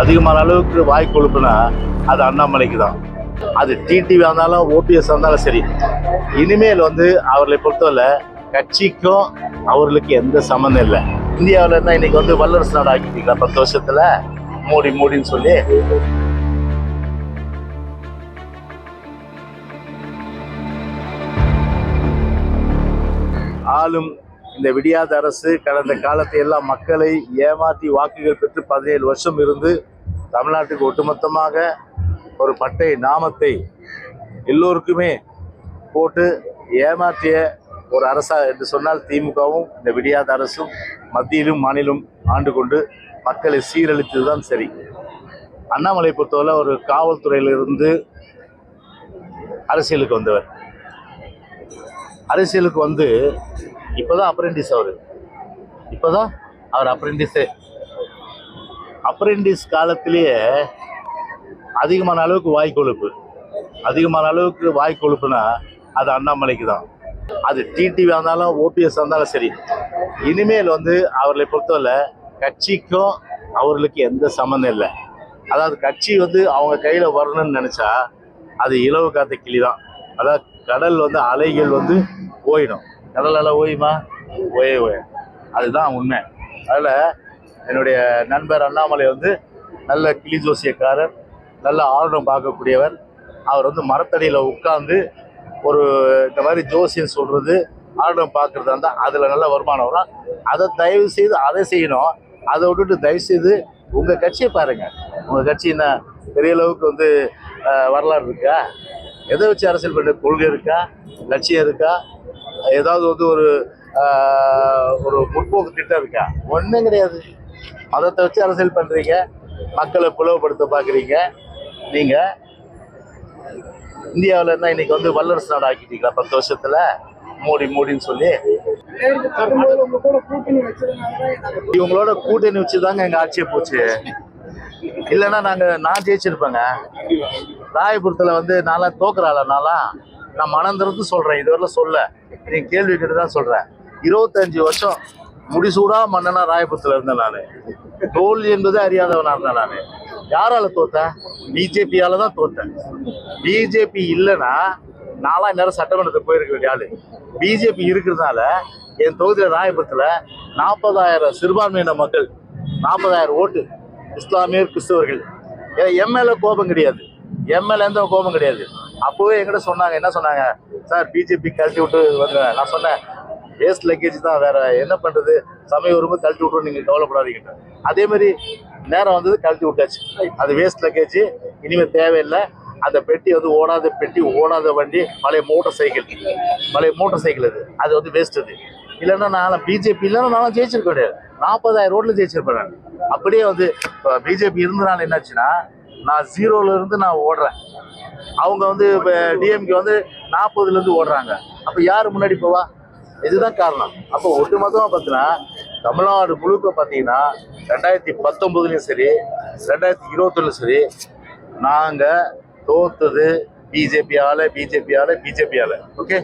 அதிகமான அளவுக்கு வாய் கொழுப்புனா அது அண்ணாமலைக்கு தான். அது டிடிவி இருந்தாலும் ஓபிஎஸ் இருந்தாலும் சரி. இனிமேல் வந்து அவர்களை பொறுத்தவரை கட்சிக்கும் அவர்களுக்கு எந்த சம்மந்தம் இல்லை. இந்தியாவில் இருந்தால் இன்னைக்கு வந்து வல்லரசு நாடு ஆக்கிட்டீங்களா? பத்து வருஷத்தில் மோடி மோடின்னு சொல்லி. ஆளும் இந்த விடியாத அரசு கடந்த காலத்தை எல்லாம் மக்களை ஏமாற்றி வாக்குகள் பெற்று பதினேழு வருஷம் இருந்து தமிழ்நாட்டுக்கு ஒட்டுமொத்தமாக ஒரு பட்டை நாமத்தை எல்லோருக்குமே போட்டு ஏமாற்றிய ஒரு அரசா என்று சொன்னால் திமுகவும் இந்த விடியாத அரசும் மத்தியிலும் மாநிலம் ஆண்டு கொண்டு மக்களை சீரழித்ததுதான் சரி. அண்ணாமலை பொறுத்தவரை ஒரு காவல்துறையிலிருந்து அரசியலுக்கு வந்தவர். அரசியலுக்கு வந்து இப்போதான் அப்ரெண்டிஸ் அவர். இப்போதான் அவர் அப்ரெண்டிஸே அப்ரெண்டிஸ் காலத்திலேயே அதிகமான அளவுக்கு வாய் கொழுப்பு. அதிகமான அளவுக்கு வாய் கொழுப்புனா அது அண்ணாமலைக்கு தான். அது டிடிவி இருந்தாலும் ஓபிஎஸ் இருந்தாலும் சரி. இனிமேல் வந்து அவர்களை பொறுத்தவரை கட்சிக்கும் அவர்களுக்கு எந்த சம்மந்தம் இல்லை. அதாவது கட்சி வந்து அவங்க கையில் வரணும்னு நினச்சா அது இலவு காத்த கிளி தான். அதாவது கடல் வந்து அலைகள் வந்து போயிடும். கடல் ஓயுமா ஓயே ஓய. அதுதான் உண்மை. அதில் என்னுடைய நண்பர் அண்ணாமலை வந்து நல்ல கிளி ஜோசியக்காரர் நல்ல ஆர்வம் பார்க்கக்கூடியவர். அவர் வந்து மரத்தடியில் உட்கார்ந்து ஒரு இந்த மாதிரி ஜோசியம் சொல்கிறது ஆர்வம் பார்க்குறதா இருந்தால் அதில் நல்ல வருமானம் வரும். அதை தயவு செய்து அதை செய்யணும். அதை விட்டுட்டு தயவு செய்து உங்கள் கட்சியை பாருங்கள் உங்கள் கட்சி என்ன பெரிய அளவுக்கு வந்து வரலாறு இருக்கா? எதை வச்சு அரசியல் பண்ண கொள்கை இருக்கா? லட்சியம் இருக்கா? ஏதாவது வந்து ஒரு ஒரு முற்போக்கு திட்டம் இருக்கா? ஒன்றும் கிடையாது. மதத்தை வச்சு அரசியல் பண்ணுறீங்க மக்களை பிளவுபடுத்த பார்க்குறீங்க. நீங்கள் இந்தியாவில் இருந்தால் இன்னைக்கு வந்து வல்லரசு நாடு ஆக்கிட்டீங்களா? பத்து வருஷத்தில் மோடி மோடின்னு சொல்லி. இவங்களோட கூட்டணி வச்சு தாங்க எங்கள் ஆட்சியை போச்சு. இல்லைன்னா நாங்கள் நான் ஜெயிச்சிருப்பேங்க. ராயபுரத்தில் வந்து நான்லாம் தோக்குறாள் நான்லாம்? நான் மனம் திறந்து சொல்கிறேன் இதுவரையிலும் சொல்ல. நீ கேள்வி கேட்டு தான் சொல்கிறேன் இருபத்தஞ்சு வருஷம் முடிசூடா மன்னனா ராயபுரத்தில் இருந்தேன் நான். தோல்வி என்பதே அறியாதவனாக இருந்தேன் நான். யாரால தோத்தேன்? பிஜேபியால தான் தோத்தேன். பிஜேபி இல்லைன்னா நாலாம் நேரம் சட்டமன்றத்துக்கு போயிருக்க வேண்டிய ஆளு. பிஜேபி இருக்கிறதுனால என் தொகுதியில் ராயபுரத்தில் நாற்பதாயிரம் சிறுபான்மையின மக்கள் நாற்பதாயிரம் ஓட்டு இஸ்லாமியர் கிறிஸ்தவர்கள். எம்எல்ஏ கோபம் கிடையாது. என் எந்த கோபம் கிடையாது. அப்போவே என்கிட்ட சொன்னாங்க என்ன சொன்னாங்க? சார் பிஜேபி கழட்டி விட்டு வந்து நான் சொன்னேன் வேஸ்ட் லக்கேஜ் தான் வேற என்ன பண்றது? சமயம் வரும்போது கழட்டி விட்டு நீங்க கவலைப்படாதீங்க. அதே மாதிரி நேரம் வந்தது கழட்டி விட்டாச்சு. அது வேஸ்ட் லக்கேஜ் இனிமேல் தேவையில்லை. அந்த பெட்டி வந்து ஓடாத பெட்டி ஓடாத வண்டி பழைய மோட்டர் சைக்கிள் பழைய மோட்டர் சைக்கிள் அது. அது வந்து வேஸ்ட் அது. இல்லைன்னா நான் பிஜேபி இல்லைன்னா நான் ஜெயிச்சிருக்க முடியாது. நாற்பதாயிரம் ரோட்ல ஜெயிச்சிருப்பேன் நான். அப்படியே வந்து பிஜேபி இருந்தனால என்னாச்சுன்னா நான் ஜீரோல இருந்து நான் ஓடுறேன். அவங்க வந்து இப்போ டிஎம்கே வந்து நாற்பதுலேருந்து ஓடுறாங்க. அப்போ யார் முன்னாடி போவா? இதுதான் காரணம். அப்போ ஒட்டுமொத்தமாக பார்த்தீங்கன்னா தமிழ்நாடு முழுக்க பார்த்தீங்கன்னா ரெண்டாயிரத்தி பத்தொம்போதுலையும் சரி ரெண்டாயிரத்தி இருபத்தொன்னும் சரி நாங்கள் தோத்தது பிஜேபியால் பிஜேபியால பிஜேபியால் ஓகே